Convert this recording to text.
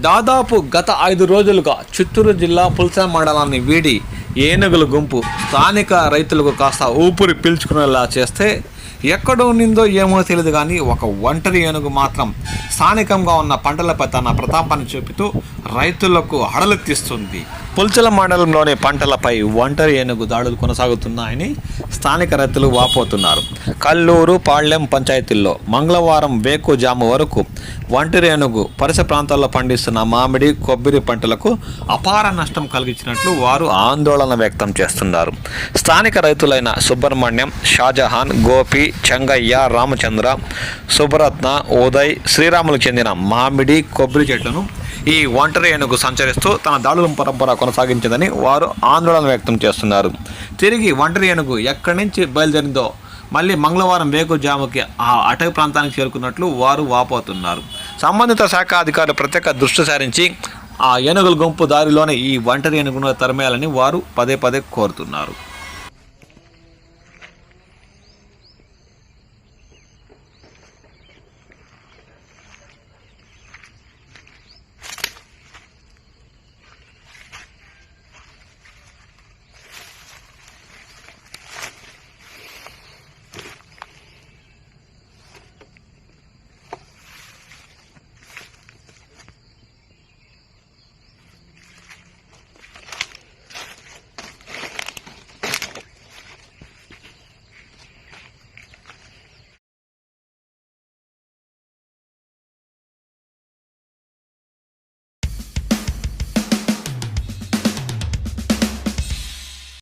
దాదాపు గత ఐదు రోజులుగా చిత్తూరు జిల్లా పులస మండలాన్ని వీడి ఏనుగుల గుంపు స్థానిక రైతులకు కాస్త ఊపిరి పీల్చుకునేలా చేస్తే ఎక్కడ ఉన్నిందో ఏమో తెలియదు కానీ ఒక ఒంటరి ఏనుగు మాత్రం స్థానికంగా ఉన్న పంటలపై తన ప్రతాపాన్ని చూపుతూ రైతులకు హడలెత్తిస్తుంది పుల్చల మండలంలోని పంటలపై ఒంటరి ఏనుగు దాడులు కొనసాగుతున్నాయని స్థానిక రైతులు వాపోతున్నారు. కల్లూరు పాళ్ళెం పంచాయతీల్లో మంగళవారం వేకుజాము వరకు ఒంటరి ఏనుగు పరిసర ప్రాంతాల్లో పండిస్తున్న మామిడి కొబ్బరి పంటలకు అపార నష్టం కలిగించినట్లు వారు ఆందోళన వ్యక్తం చేస్తున్నారు. స్థానిక రైతులైన సుబ్రహ్మణ్యం షాజహాన్ గోపి చెంగయ్య రామచంద్ర సుభరత్న ఉదయ్ శ్రీరాములకు చెందిన మామిడి కొబ్బరి చెట్లను ఈ ఒంటరి ఏనుగు సంచరిస్తూ తన దాడుల పరంపర కొనసాగించిందని వారు ఆందోళన వ్యక్తం చేస్తున్నారు. తిరిగి ఒంటరి ఏనుగు ఎక్కడి నుంచి బయలుదేరిందో మళ్ళీ మంగళవారం వేకుజాముకి ఆ అటవీ ప్రాంతానికి చేరుకున్నట్లు వారు వాపోతున్నారు. సంబంధిత శాఖ అధికారులు ప్రత్యేక దృష్టి సారించి ఆ ఏనుగుల గుంపు దారిలోనే ఈ ఒంటరి ఏనుగును తరిమేయాలని వారు పదే పదే కోరుతున్నారు.